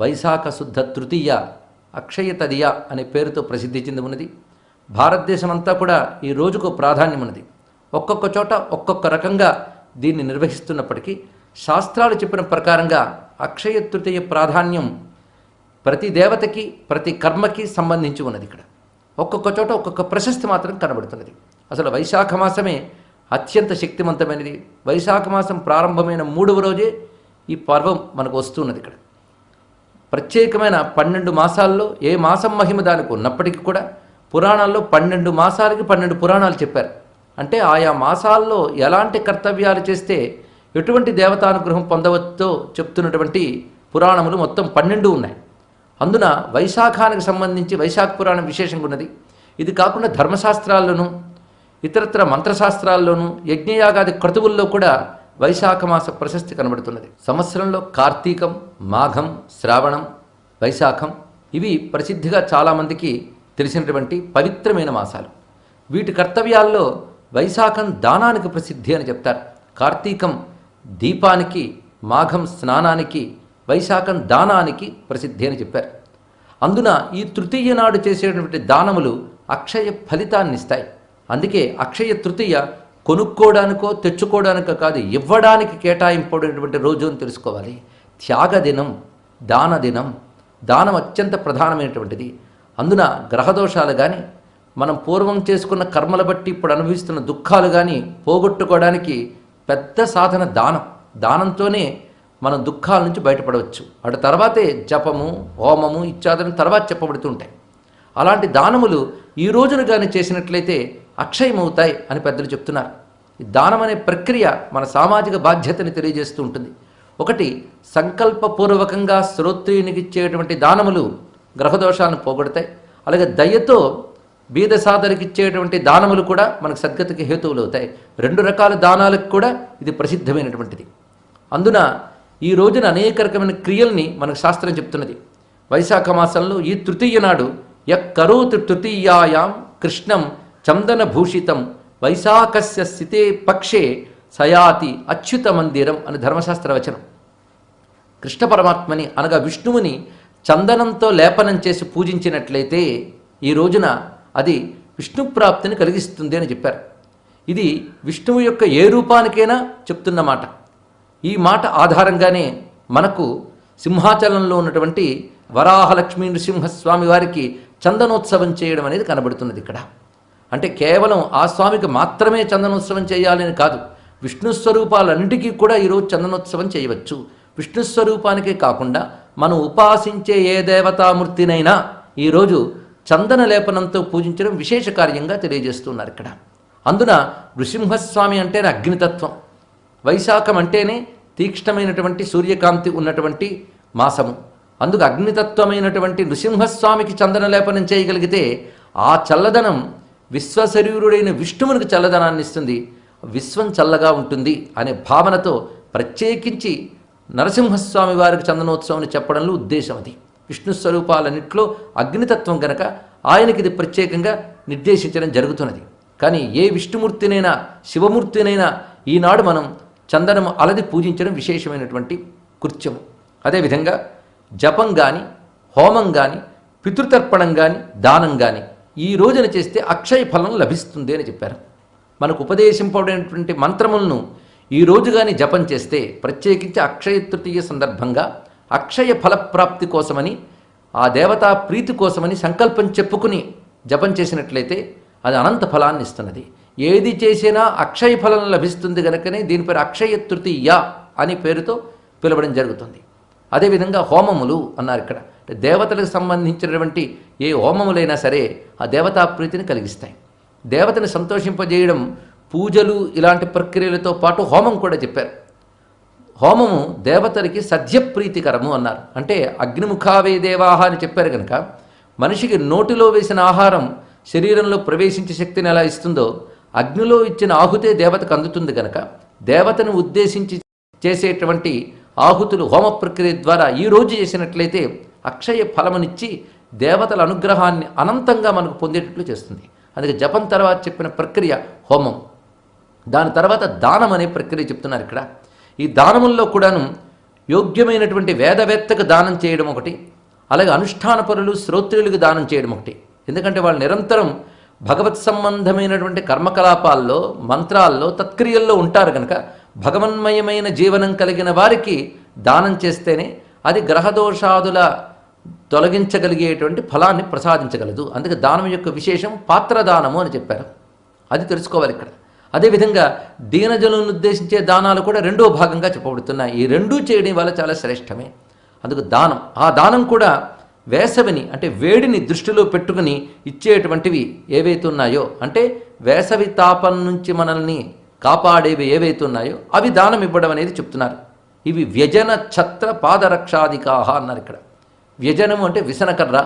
వైశాఖ శుద్ధ తృతీయ అక్షయ తదియ అనే పేరుతో ప్రసిద్ధి చెంది ఉన్నది. భారతదేశం అంతా కూడా ఈ రోజుకు ప్రాధాన్యం ఉన్నది. ఒక్కొక్క చోట ఒక్కొక్క రకంగా దీన్ని నిర్వహిస్తున్నప్పటికీ శాస్త్రాలు చెప్పిన ప్రకారంగా అక్షయ తృతీయ ప్రాధాన్యం ప్రతి దేవతకి ప్రతి కర్మకి సంబంధించి ఉన్నది ఇక్కడ. ఒక్కొక్క చోట ఒక్కొక్క ప్రశస్తి మాత్రం కనబడుతున్నది. అసలు వైశాఖ మాసమే అత్యంత శక్తివంతమైనది. వైశాఖ మాసం ప్రారంభమైన మూడవ రోజే ఈ పర్వం మనకు వస్తున్నది ఇక్కడ. ప్రత్యేకమైన పన్నెండు మాసాల్లో ఏ మాసం మహిమ దానికి ఉన్నప్పటికీ కూడా పురాణాల్లో పన్నెండు మాసాలకి పన్నెండు పురాణాలు చెప్పారు. అంటే ఆయా మాసాల్లో ఎలాంటి కర్తవ్యాలు చేస్తే ఎటువంటి దేవతానుగ్రహం పొందవచ్చో చెప్తున్నటువంటి పురాణములు మొత్తం పన్నెండు ఉన్నాయి. అందున వైశాఖానికి సంబంధించి వైశాఖ పురాణం విశేషంగా ఉన్నది. ఇది కాకుండా ధర్మశాస్త్రాల్లోనూ ఇతరత్ర మంత్రశాస్త్రాల్లోనూ యజ్ఞయాగాది క్రతువుల్లో కూడా వైశాఖ మాస ప్రశస్తి కనబడుతున్నది. సంవత్సరంలో కార్తీకం మాఘం శ్రావణం వైశాఖం ఇవి ప్రసిద్ధిగా చాలామందికి తెలిసినటువంటి పవిత్రమైన మాసాలు. వీటి కర్తవ్యాల్లో వైశాఖం దానానికి ప్రసిద్ధి అని చెప్తారు. కార్తీకం దీపానికి మాఘం స్నానానికి వైశాఖం దానానికి ప్రసిద్ధి అని చెప్పారు. అందున ఈ తృతీయ నాడు చేసేటువంటి దానములు అక్షయ ఫలితాన్నిస్తాయి. అందుకే అక్షయ తృతీయ కొనుక్కోవడానికో తెచ్చుకోవడానికో కాదు ఇవ్వడానికి కేటాయింపబడినటువంటి రోజు అని తెలుసుకోవాలి. త్యాగ దినం దాన దినం దానం అత్యంత ప్రధానమైనటువంటిది. అందున గ్రహదోషాలు కానీ మనం పూర్వం చేసుకున్న కర్మల బట్టి ఇప్పుడు అనుభవిస్తున్న దుఃఖాలు కానీ పోగొట్టుకోవడానికి పెద్ద సాధన దానం. దానంతోనే మనం దుఃఖాల నుంచి బయటపడవచ్చు. అటు తర్వాతే జపము హోమము ఇత్యాదులను తర్వాత చెప్పబడుతుంటాయి అలాంటి దానములు ఈ రోజున కానీ చేసినట్లయితే అక్షయమవుతాయి అని పెద్దలు చెప్తున్నారు. ఈ దానం అనే ప్రక్రియ మన సామాజిక బాధ్యతని తెలియజేస్తూ ఉంటుంది. ఒకటి సంకల్పపూర్వకంగా శ్రోత్రియునికి ఇచ్చేటువంటి దానములు గ్రహదోషాలను పోగొడతాయి. అలాగే దయతో బీద సాధనకి ఇచ్చేటువంటి దానములు కూడా మనకు సద్గతికి హేతువులు అవుతాయి రెండు రకాల దానాలకు కూడా ఇది ప్రసిద్ధమైనటువంటిది. అందున ఈ రోజున అనేక రకమైన క్రియల్ని మనకు శాస్త్రం చెప్తున్నది. వైశాఖ మాసంలో ఈ తృతీయ నాడు యక్కరోతు తృతీయాయాం కృష్ణం చందనభూషితం వైశాఖస్య స్థితే పక్షే సయాతి అచ్యుత మందిరం అని ధర్మశాస్త్ర వచనం కృష్ణ పరమాత్మని అనగా విష్ణువుని చందనంతో లేపనం చేసి పూజించినట్లయితే ఈ రోజున అది విష్ణు ప్రాప్తిని కలిగిస్తుంది అని చెప్పారు. ఇది విష్ణువు యొక్క ఏ రూపానికైనా చెప్తున్న మాట. ఈ మాట ఆధారంగానే మనకు సింహాచలంలో ఉన్నటువంటి వరాహలక్ష్మీ నృసింహస్వామి వారికి చందనోత్సవం చేయడం అనేది కనబడుతున్నది ఇక్కడ. అంటే కేవలం ఆ స్వామికి మాత్రమే చందనోత్సవం చేయాలని కాదు విష్ణు స్వరూపాలన్నిటికీ కూడా ఈరోజు చందనోత్సవం చేయవచ్చు. విష్ణు స్వరూపానికే కాకుండా మనం ఉపాసించే ఏ దేవతామూర్తినైనా ఈరోజు చందన లేపనంతో పూజించడం విశేష కార్యంగా తెలియజేస్తున్నారు ఇక్కడ. అందున నృసింహస్వామి అంటేనే అగ్నితత్వం. వైశాఖం అంటేనే తీక్ష్ణమైనటువంటి సూర్యకాంతి ఉన్నటువంటి మాసము. అందుకు అగ్నితత్వమైనటువంటి నృసింహస్వామికి చందన లేపనం చేయగలిగితే ఆ చల్లదనం విశ్వశరీరుడైన విష్ణువునికి చల్లదనాన్ని ఇస్తుంది. విశ్వం చల్లగా ఉంటుంది అనే భావనతో ప్రత్యేకించి నరసింహస్వామి వారికి చందనోత్సవం చెప్పడంలో ఉద్దేశం అది. విష్ణు స్వరూపాలన్నింటిలో అగ్నితత్వం గనక ఆయనకి ఇది ప్రత్యేకంగా నిర్దేశించడం జరుగుతున్నది. కానీ ఏ విష్ణుమూర్తినైనా శివమూర్తినైనా ఈనాడు మనం చందనము అలది పూజించడం విశేషమైనటువంటి కృత్యము. అదేవిధంగా జపం కానీ హోమం కానీ పితృతర్పణం కానీ దానం కానీ ఈ రోజున చేస్తే అక్షయ ఫలం లభిస్తుంది అని చెప్పారు. మనకు ఉపదేశింపబడినటువంటి మంత్రములను ఈ రోజు కానీ జపం చేస్తే ప్రత్యేకించి అక్షయ తృతీయ సందర్భంగా అక్షయ ఫలప్రాప్తి కోసమని ఆ దేవతా ప్రీతి కోసమని సంకల్పం చెప్పుకుని జపం చేసినట్లయితే అది అనంత ఫలాన్ని ఇస్తున్నది. ఏది చేసినా అక్షయ ఫలం లభిస్తుంది కనుకనే దీని పేరు అక్షయ తృతీయ అని పేరుతో పిలవడం జరుగుతుంది. అదేవిధంగా హోమములు అన్నారు ఇక్కడ. దేవతలకు సంబంధించినటువంటి ఏ హోమములైనా సరే ఆ దేవతా ప్రీతిని కలిగిస్తాయి. దేవతని సంతోషింపజేయడం పూజలు ఇలాంటి ప్రక్రియలతో పాటు హోమం కూడా చెప్పారు. హోమము దేవతలకి సద్యప్రీతికరము అన్నారు. అంటే అగ్నిముఖావే దేవాహ అని చెప్పారు కనుక మనిషికి నోటిలో వేసిన ఆహారం శరీరంలో ప్రవేశించే శక్తిని ఎలా ఇస్తుందో అగ్నిలో ఇచ్చిన ఆహుతే దేవతకు అందుతుంది కనుక దేవతను ఉద్దేశించి చేసేటువంటి ఆహుతులు హోమ ప్రక్రియ ద్వారా ఈ రోజు చేసినట్లయితే అక్షయ ఫలమునిచ్చి దేవతల అనుగ్రహాన్ని అనంతంగా మనకు పొందేటట్లు చేస్తుంది. అందుకే జపం తర్వాత చెప్పిన ప్రక్రియ హోమం. దాని తర్వాత దానం అనే ప్రక్రియ చెప్తున్నారు ఇక్కడ. ఈ దానముల్లో కూడాను యోగ్యమైనటువంటి వేదవేత్తకు దానం చేయడం ఒకటి అలాగే అనుష్ఠాన పరులు శ్రోత్రియులకు దానం చేయడం ఒకటి. ఎందుకంటే వాళ్ళు నిరంతరం భగవత్ సంబంధమైనటువంటి కర్మకలాపాల్లో మంత్రాల్లో తత్క్రియల్లో ఉంటారు కనుక భగవన్మయమైన జీవనం కలిగిన వారికి దానం చేస్తేనే అది గ్రహదోషాదుల తొలగించగలిగేటువంటి ఫలాన్ని ప్రసాదించగలదు. అందుకే దానం యొక్క విశేషం పాత్రదానము అని చెప్పారు. అది తెలుసుకోవాలి ఇక్కడ. అదేవిధంగా దీనజనులను ఉద్దేశించే దానాలు కూడా రెండో భాగంగా చెప్పబడుతున్నాయి. ఈ రెండూ చేయడం వల్ల చాలా శ్రేష్టమే. అందుకు దానం. ఆ దానం కూడా వేసవిని అంటే వేడిని దృష్టిలో పెట్టుకుని ఇచ్చేటువంటివి ఏవైతే ఉన్నాయో అంటే వేసవి తాపం నుంచి మనల్ని కాపాడేవి ఏవైతే ఉన్నాయో అవి దానం ఇవ్వడం అనేది చెప్తున్నారు. ఇవి వ్యజన ఛత్ర పాదరక్షాధికాహ అన్నారు ఇక్కడ. వ్యజనము అంటే విసనకర్ర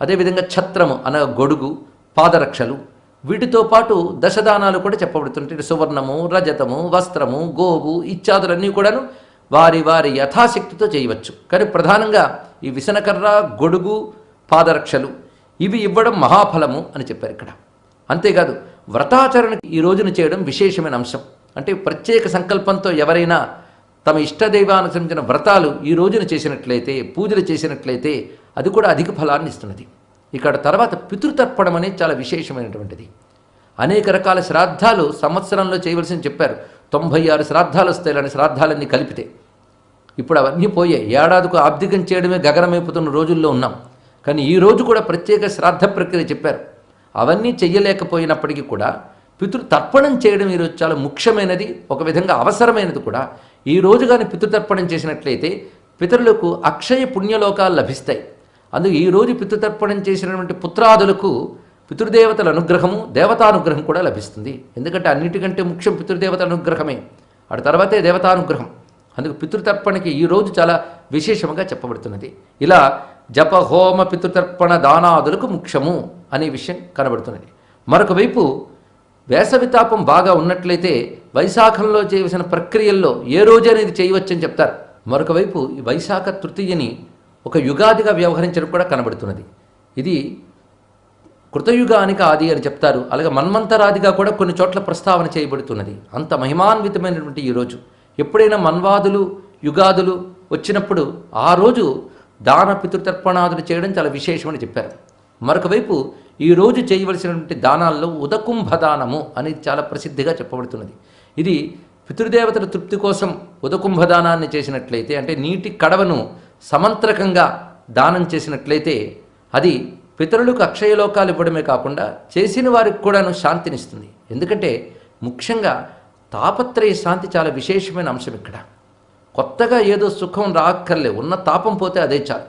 అదేవిధంగా ఛత్రము అనగా గొడుగు పాదరక్షలు. వీటితో పాటు దశదానాలు కూడా చెప్పబడుతుంటాయి. సువర్ణము రజతము వస్త్రము గోవు ఇత్యాదులన్నీ కూడాను వారి వారి యథాశక్తితో చేయవచ్చు. కానీ ప్రధానంగా ఈ విసనకర్ర గొడుగు పాదరక్షలు ఇవి ఇవ్వడం మహాఫలము అని చెప్పారు ఇక్కడ. అంతేకాదు వ్రతాచరణకి ఈ రోజున చేయడం విశేషమైన అంశం. అంటే ప్రత్యేక సంకల్పంతో ఎవరైనా తమ ఇష్టదైవానుసరించిన వ్రతాలు ఈ రోజున చేసినట్లయితే పూజలు చేసినట్లయితే అది కూడా అధిక ఫలాన్ని ఇస్తున్నది. ఇక్కడ తర్వాత పితృతర్పణం అనేది చాలా విశేషమైనటువంటిది. అనేక రకాల శ్రాద్ధాలు సంవత్సరంలో చేయవలసింది చెప్పారు. తొంభై ఆరు శ్రాద్ధాలు వస్తాయి శ్రాద్ధాలన్నీ కలిపితే. ఇప్పుడు అవన్నీ పోయాయి. ఏడాదికి ఆబ్దికం చేయడమే గగనమైపోతున్న రోజుల్లో ఉన్నాం. కానీ ఈ రోజు కూడా ప్రత్యేక శ్రాద్ధ ప్రక్రియ చెప్పారు. అవన్నీ చెయ్యలేకపోయినప్పటికీ కూడా పితృతర్పణం చేయడం ఈరోజు చాలా ముఖ్యమైనది ఒక విధంగా అవసరమైనది కూడా. ఈ రోజు కానీ పితృతర్పణం చేసినట్లయితే పితరులకు అక్షయ పుణ్యలోకాలు లభిస్తాయి. అందుకు ఈ రోజు పితృతర్పణం చేసినటువంటి పుత్రాదులకు పితృదేవతల అనుగ్రహము దేవతానుగ్రహం కూడా లభిస్తుంది. ఎందుకంటే అన్నిటికంటే ముఖ్యం పితృదేవతల అనుగ్రహమే. అటు తర్వాతే దేవతానుగ్రహం. అందుకు పితృతర్పణకి ఈ రోజు చాలా విశేషంగా చెప్పబడుతున్నది. ఇలా జప హోమ పితృతర్పణ దానాదులకు ముఖ్యము అనే విషయం కనబడుతున్నది. మరొక వైపు వేసవితాపం బాగా ఉన్నట్లయితే వైశాఖంలో చేయవలసిన ప్రక్రియల్లో ఏ రోజు అనేది చేయవచ్చని చెప్తారు. మరొక వైపు ఈ వైశాఖ తృతీయని ఒక యుగాదిగా వ్యవహరించడం కూడా కనబడుతున్నది. ఇది కృతయుగానికి ఆది అని చెప్తారు. అలాగే మన్మంతరాదిగా కూడా కొన్ని చోట్ల ప్రస్తావన చేయబడుతున్నది. అంత మహిమాన్వితమైనటువంటి ఈ రోజు. ఎప్పుడైనా మన్వాదులు యుగాదులు వచ్చినప్పుడు ఆ రోజు దాన పితృతర్పణాదులు చేయడం చాలా విశేషమని చెప్పారు. మరొక వైపు ఈ రోజు చేయవలసినటువంటి దానాల్లో ఉదకుంభదానము అనేది చాలా ప్రసిద్ధిగా చెప్పబడుతున్నది. ఇది పితృదేవతల తృప్తి కోసం ఉదకుంభదానాన్ని చేసినట్లయితే అంటే నీటి కడవను సమంత్రకంగా దానం చేసినట్లయితే అది పితరులకు అక్షయలోకాలు ఇవ్వడమే కాకుండా చేసిన వారికి కూడాను శాంతినిస్తుంది. ఎందుకంటే ముఖ్యంగా తాపత్రయ శాంతి చాలా విశేషమైన అంశం ఇక్కడ. కొత్తగా ఏదో సుఖం రాక్కర్లే ఉన్న తాపం పోతే అదే చాలు.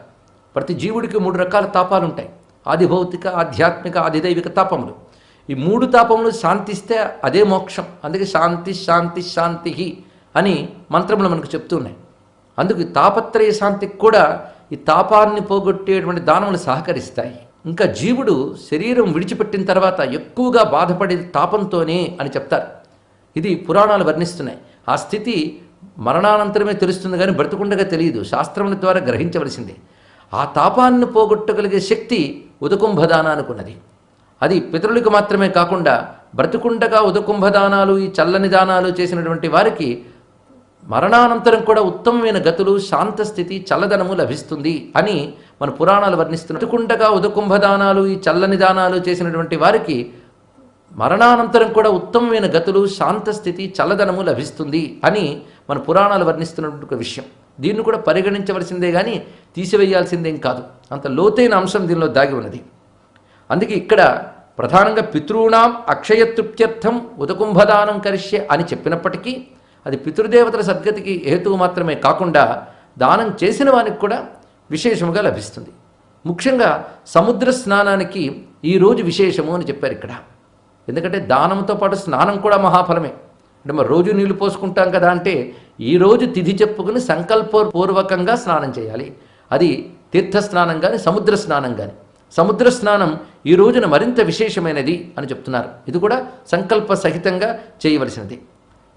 ప్రతి జీవుడికి మూడు రకాల తాపాలు ఉంటాయి ఆది భౌతిక ఆధ్యాత్మిక ఆదిదైవిక తాపములు. ఈ మూడు తాపములు శాంతిస్తే అదే మోక్షం. అందుకే శాంతి శాంతి శాంతి అని మంత్రములు మనకు చెప్తున్నాయి. అందుకు తాపత్రయ శాంతికి కూడా ఈ తాపాన్ని పోగొట్టేటువంటి దానములు సహకరిస్తాయి. ఇంకా జీవుడు శరీరం విడిచిపెట్టిన తర్వాత ఎక్కువగా బాధపడేది తాపంతోనే అని చెప్తారు. ఇది పురాణాలు వర్ణిస్తున్నాయి. ఆ స్థితి మరణానంతరమే తెలుస్తుంది కానీ బ్రతుకుండగా తెలియదు. శాస్త్రముల ద్వారా గ్రహించవలసింది. ఆ తాపాన్ని పోగొట్టగలిగే శక్తి ఉదకుంభదానానికి ఉన్నది. అది పితరులకు మాత్రమే కాకుండా బ్రతుకుండగా ఉదకుంభదానాలు ఈ చల్లని దానాలు చేసినటువంటి వారికి మరణానంతరం కూడా ఉత్తమమైన గతులు శాంతస్థితి చల్లదనము లభిస్తుంది అని మన పురాణాలు వర్ణిస్తున్న బ్రతుకుండగా ఉదకుంభదానాలు ఈ చల్లని దానాలు చేసినటువంటి వారికి మరణానంతరం కూడా ఉత్తమమైన గతులు శాంతస్థితి చల్లదనము లభిస్తుంది అని మన పురాణాలు వర్ణిస్తున్నటువంటి ఒక విషయం. దీన్ని కూడా పరిగణించవలసిందే కానీ తీసివేయాల్సిందేం కాదు. అంత లోతైన అంశం దీనిలో దాగి ఉన్నది. అందుకే ఇక్కడ ప్రధానంగా పితృణాం అక్షయతృప్త్యర్థం ఉదకుంభదానం కరిష్య అని చెప్పినప్పటికీ అది పితృదేవతల సద్గతికి హేతువు మాత్రమే కాకుండా దానం చేసిన వానికి కూడా విశేషముగా లభిస్తుంది. ముఖ్యంగా సముద్ర స్నానానికి ఈరోజు విశేషము అని చెప్పారు ఇక్కడ. ఎందుకంటే దానంతో పాటు స్నానం కూడా మహాఫలమే. అంటే మరి రోజు నీళ్ళు పోసుకుంటాం కదా అంటే ఈరోజు తిథి చెప్పుకుని సంకల్పపూర్వకంగా స్నానం చేయాలి. అది తీర్థ స్నానం కానీ సముద్ర స్నానం కానీ సముద్ర స్నానం ఈ రోజున మరింత విశేషమైనది అని చెప్తున్నారు. ఇది కూడా సంకల్ప సహితంగా చేయవలసినది.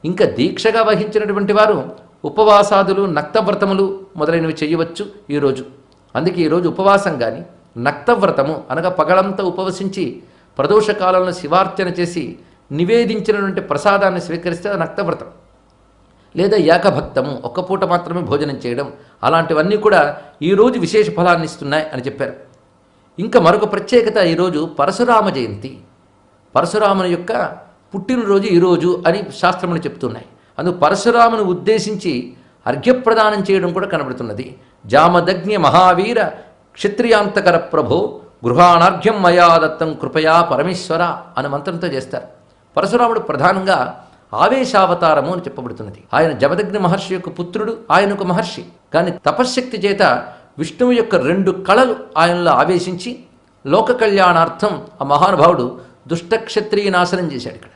ఇంకా దీక్షగా వహించినటువంటి వారు ఉపవాసాదులు నక్తవ్రతములు మొదలైనవి చేయవచ్చు ఈరోజు అందుకే ఈరోజు ఉపవాసం కానీ నక్తవ్రతము అనగా పగలంతా ఉపవసించి ప్రదోష కాలంలో శివార్చన చేసి నివేదించినటువంటి ప్రసాదాన్ని స్వీకరిస్తే అది నక్తవ్రతం. లేదా ఏకభక్తము ఒక్క పూట మాత్రమే భోజనం చేయడం అలాంటివన్నీ కూడా ఈరోజు విశేష ఫలాన్ని ఇస్తున్నాయి అని చెప్పారు. ఇంకా మరొక ప్రత్యేకత ఈరోజు పరశురామ జయంతి. పరశురాముని యొక్క పుట్టినరోజు ఈరోజు అని శాస్త్రములు చెప్తున్నాయి. అందుకు పరశురామును ఉద్దేశించి అర్ఘ్యప్రదానం చేయడం కూడా కనబడుతున్నది. జామదగ్ని మహావీర క్షత్రియాంతకర ప్రభో గృహాణార్ఘ్యం మయా దత్తం కృపయా పరమేశ్వర అనే మంత్రంతో చేస్తారు. పరశురాముడు ప్రధానంగా ఆవేశావతారము అని చెప్పబడుతున్నది. ఆయన జమదగ్ని మహర్షి యొక్క పుత్రుడు ఆయన ఒక మహర్షి. కానీ తపశ్శక్తి చేత విష్ణువు యొక్క రెండు కళలు ఆయనలో ఆవేశించి లోక కళ్యాణార్థం ఆ మహానుభావుడు దుష్టక్షత్రియ నాశనం చేశాడు ఇక్కడ.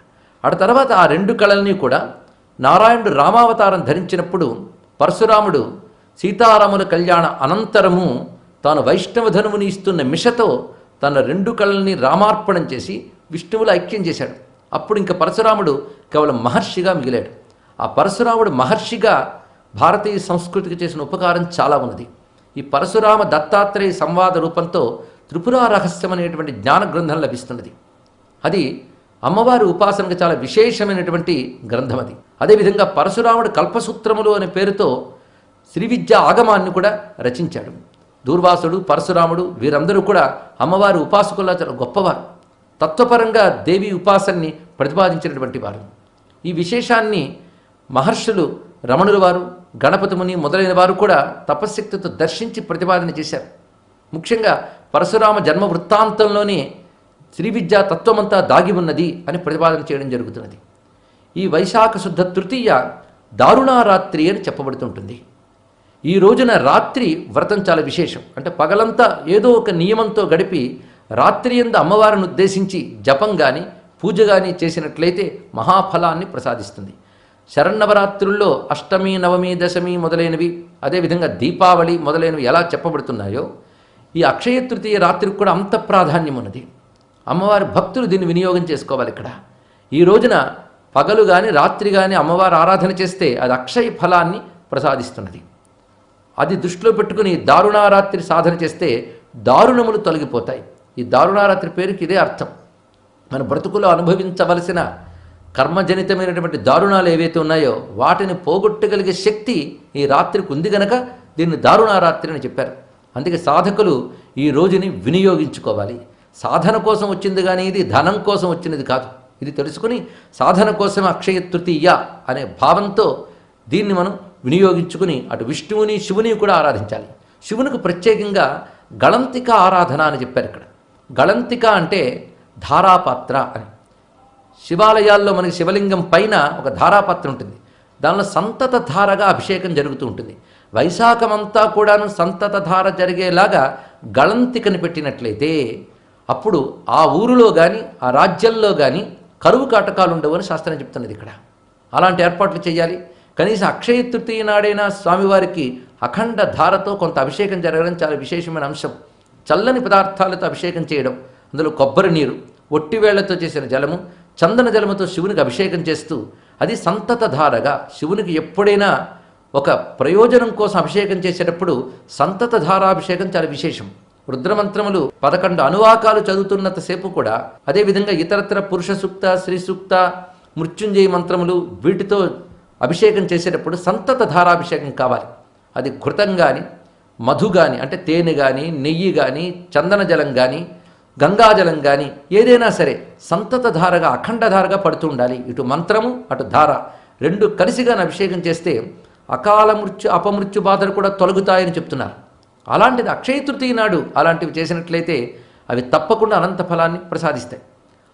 ఆ తర్వాత ఆ రెండు కళల్ని కూడా నారాయణుడు రామావతారం ధరించినప్పుడు పరశురాముడు సీతారాముల కళ్యాణ అనంతరము తాను వైష్ణవ ధనువుని ఇస్తున్న మిషతో తన రెండు కళల్ని రామార్పణం చేసి విష్ణువులు ఐక్యం చేశాడు. అప్పుడు ఇంకా పరశురాముడు కేవలం మహర్షిగా మిగిలాడు. ఆ పరశురాముడు మహర్షిగా భారతీయ సంస్కృతికి చేసిన ఉపకారం చాలా ఉన్నది. ఈ పరశురామ దత్తాత్రేయ సంవాద రూపంతో త్రిపురా రహస్యం అనేటువంటి జ్ఞాన గ్రంథం లభిస్తున్నది. అది అమ్మవారి ఉపాసనకు చాలా విశేషమైనటువంటి గ్రంథం అది. అదేవిధంగా పరశురాముడు కల్పసూత్రములు అనే పేరుతో శ్రీ విద్య ఆగమాన్ని కూడా రచించాడు. దూర్వాసుడు పరశురాముడు వీరందరూ కూడా అమ్మవారి ఉపాసకుల చాలా గొప్పవారు. తత్వపరంగా దేవి ఉపాసనని ప్రతిపాదించినటువంటి వారు. ఈ విశేషాన్ని మహర్షులు రమణుల వారు గణపతి ముని మొదలైన వారు కూడా తపశ్శక్తితో దర్శించి ప్రతిపాదన చేశారు. ముఖ్యంగా పరశురామ జన్మ వృత్తాంతంలోనే శ్రీవిద్య తత్వమంతా దాగి ఉన్నది అని ప్రతిపాదన చేయడం జరుగుతున్నది. ఈ వైశాఖ శుద్ధ తృతీయ దారుణారాత్రి అని చెప్పబడుతుంటుంది. ఈ రోజున రాత్రి వ్రతం చాలా విశేషం. అంటే పగలంతా ఏదో ఒక నియమంతో గడిపి రాత్రి ఎందు అమ్మవారిని ఉద్దేశించి జపం కానీ పూజ కానీ చేసినట్లయితే మహాఫలాన్ని ప్రసాదిస్తుంది. శరన్నవరాత్రుల్లో అష్టమి నవమి దశమి మొదలైనవి అదేవిధంగా దీపావళి మొదలైనవి ఎలా చెప్పబడుతున్నాయో ఈ అక్షయ తృతీయ రాత్రికి కూడా అంత ప్రాధాన్యం ఉన్నది అమ్మవారి భక్తులు దీన్ని వినియోగం చేసుకోవాలి ఇక్కడ. ఈ రోజున పగలు కానీ రాత్రి కానీ అమ్మవారు ఆరాధన చేస్తే అది అక్షయ ఫలాన్ని ప్రసాదిస్తున్నది. అది దృష్టిలో పెట్టుకుని దారుణారాత్రి సాధన చేస్తే దారుణములు తొలగిపోతాయి. ఈ దారుణారాత్రి పేరుకి ఇదే అర్థం. మన బ్రతుకులో అనుభవించవలసిన కర్మజనితమైనటువంటి దారుణాలు ఏవైతే ఉన్నాయో వాటిని పోగొట్టగలిగే శక్తి ఈ రాత్రికి ఉంది గనక దీన్ని దారుణారాత్రి అని చెప్పారు. అందుకే సాధకులు ఈ రోజుని వినియోగించుకోవాలి. సాధన కోసం వచ్చింది కానీ ఇది ధనం కోసం వచ్చినది కాదు. ఇది తెలుసుకుని సాధన కోసం అక్షయ తృతీయ అనే భావంతో దీన్ని మనం వినియోగించుకుని అటు విష్ణువుని శివుని కూడా ఆరాధించాలి. శివునికి ప్రత్యేకంగా గళంతిక ఆరాధన అని చెప్పారు ఇక్కడ. గళంతిక అంటే ధారాపాత్ర అని. శివాలయాల్లో మనకి శివలింగం పైన ఒక ధారాపాత్ర ఉంటుంది. దానిలో సంతత ధారగా అభిషేకం జరుగుతూ ఉంటుంది. వైశాఖమంతా కూడాను సంతత ధార జరిగేలాగా గళంతికని పెట్టినట్లయితే అప్పుడు ఆ ఊరిలో కానీ ఆ రాజ్యంలో కానీ కరువు కాటకాలు ఉండవు అని శాస్త్రం చెప్తున్నది ఇక్కడ. అలాంటి ఏర్పాట్లు చేయాలి. కనీసం అక్షయ తృతీయ నాడైనా స్వామివారికి అఖండ ధారతో కొంత అభిషేకం జరగడం చాలా విశేషమైన అంశం. చల్లని పదార్థాలతో అభిషేకం చేయడం అందులో కొబ్బరి నీరు ఒట్టివేళ్ళతో చేసిన జలము చందన జలముతో శివునికి అభిషేకం చేస్తూ అది సంతతధారగా శివునికి ఎప్పుడైనా ఒక ప్రయోజనం కోసం అభిషేకం చేసేటప్పుడు సంతతధారాభిషేకం చాలా విశేషం. రుద్రమంత్రములు పదకొండు అనువాకాలు చదువుతున్నంతసేపు కూడా అదేవిధంగా ఇతరత్ర పురుష సూక్త శ్రీ సూక్త మృత్యుంజయ మంత్రములు వీటితో అభిషేకం చేసేటప్పుడు సంతత ధారాభిషేకం కావాలి. అది ఘృతం కానీ మధు కానీ అంటే తేనె కానీ నెయ్యి కానీ చందన జలం కానీ గంగాజలం కానీ ఏదైనా సరే సంతత ధారగా అఖండ పడుతూ ఉండాలి. ఇటు మంత్రము అటు ధార. రెండు కలిసిగా అభిషేకం చేస్తే అకాల మృత్యు అపమృత్యు బాధలు కూడా తొలగుతాయని చెప్తున్నారు. అలాంటిది అక్షయ తృతీయ నాడు అలాంటివి చేసినట్లయితే అవి తప్పకుండా అనంత ఫలాన్ని ప్రసాదిస్తాయి.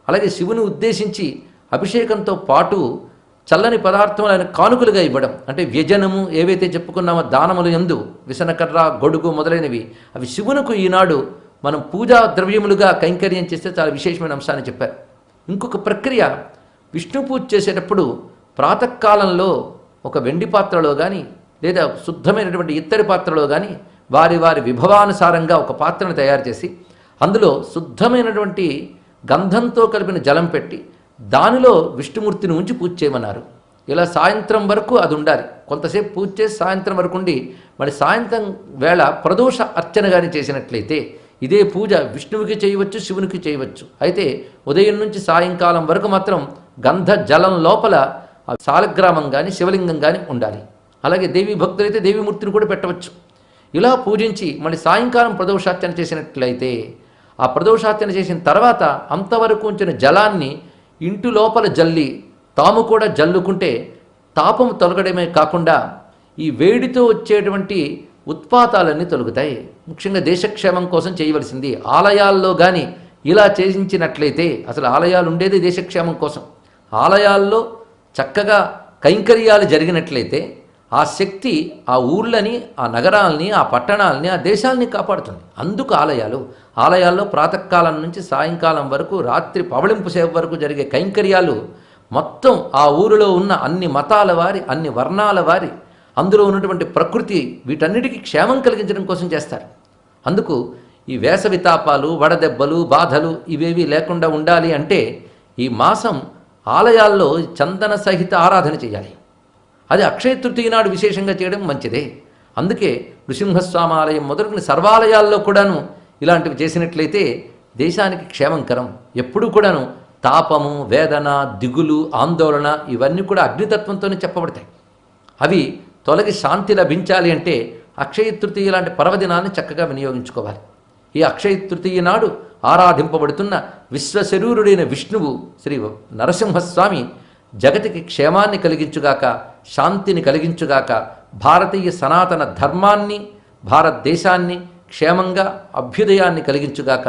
అలాగే శివుని ఉద్దేశించి అభిషేకంతో పాటు చల్లని పదార్థములైన కానుకలుగా ఇవ్వడం. అంటే వ్యజనము ఏవైతే చెప్పుకున్నామో దానములు ఎందు విసనకర్ర గొడుగు మొదలైనవి అవి శివునకు ఈనాడు మనం పూజా ద్రవ్యములుగా కైంకర్యం చేస్తే చాలా విశేషమైన అంశాన్ని చెప్పారు. ఇంకొక ప్రక్రియ విష్ణు పూజ చేసేటప్పుడు ప్రాతకాలంలో ఒక వెండి పాత్రలో కానీ లేదా శుద్ధమైనటువంటి ఇత్తడి పాత్రలో కానీ వారి వారి విభవానుసారంగా ఒక పాత్రను తయారు చేసి అందులో శుద్ధమైనటువంటి గంధంతో కలిపిన జలం పెట్టి దానిలో విష్ణుమూర్తిని ఉంచి పూజ చేయమన్నారు. ఇలా సాయంత్రం వరకు అది ఉండాలి. కొంతసేపు పూజ చేసి సాయంత్రం వరకు ఉండి మరి సాయంత్రం వేళ ప్రదోష అర్చన కానీ చేసినట్లయితే ఇదే పూజ విష్ణువుకి చేయవచ్చు శివునికి చేయవచ్చు. అయితే ఉదయం నుంచి సాయంకాలం వరకు మాత్రం గంధ జలం లోపల సాలగ్రామం కానీ శివలింగం కానీ ఉండాలి. అలాగే దేవీ భక్తులైతే దేవీమూర్తిని కూడా పెట్టవచ్చు. ఇలా పూజించి మళ్ళీ సాయంకాలం ప్రదోషార్చన చేసినట్లయితే ఆ ప్రదోషార్చన చేసిన తర్వాత అంతవరకు ఉంచిన జలాన్ని ఇంటి లోపల జల్లి తాము కూడా జల్లుకుంటే తాపం తొలగడమే కాకుండా ఈ వేడితో వచ్చేటువంటి ఉత్పాతాలన్నీ తొలగుతాయి. ముఖ్యంగా దేశక్షేమం కోసం చేయవలసింది ఆలయాల్లో కానీ ఇలా చేయించినట్లయితే అసలు ఆలయాలు ఉండేది దేశక్షేమం కోసం. ఆలయాల్లో చక్కగా కైంకర్యాలు జరిగినట్లయితే ఆ శక్తి ఆ ఊర్లని ఆ నగరాల్ని ఆ పట్టణాలని ఆ దేశాల్ని కాపాడుతుంది. అందుకు ఆలయాలు ఆలయాల్లో ప్రాతకాలం నుంచి సాయంకాలం వరకు రాత్రి పవళింపు సేవ వరకు జరిగే కైంకర్యాలు మొత్తం ఆ ఊరిలో ఉన్న అన్ని మతాల వారి అన్ని వర్ణాల వారి అందులో ఉన్నటువంటి ప్రకృతి వీటన్నిటికీ క్షేమం కలిగించడం కోసం చేస్తారు. అందుకు ఈ వేసవి తాపాలు వడదెబ్బలు బాధలు ఇవేవి లేకుండా ఉండాలి అంటే ఈ మాసం ఆలయాల్లో చందన సహిత ఆరాధన చేయాలి. అది అక్షయ తృతీయ నాడు విశేషంగా చేయడం మంచిదే. అందుకే నృసింహస్వామి ఆలయం మొదలుకుని సర్వాలయాల్లో కూడాను ఇలాంటివి చేసినట్లయితే దేశానికి క్షేమంకరం ఎప్పుడూ కూడాను తాపము వేదన దిగులు ఆందోళన ఇవన్నీ కూడా అగ్నితత్వంతోనే చెప్పబడతాయి. అవి తొలగి శాంతి లభించాలి అంటే అక్షయ తృతీయ లాంటి పర్వదినాన్ని చక్కగా వినియోగించుకోవాలి. ఈ అక్షయ తృతీయ నాడు ఆరాధింపబడుతున్న విశ్వశరూరుడైన విష్ణువు శ్రీ నరసింహస్వామి జగతికి క్షేమాన్ని కలిగించుగాక శాంతిని కలిగించుగాక భారతీయ సనాతన ధర్మాన్ని భారతదేశాన్ని క్షేమంగా అభ్యుదయాన్ని కలిగించుగాక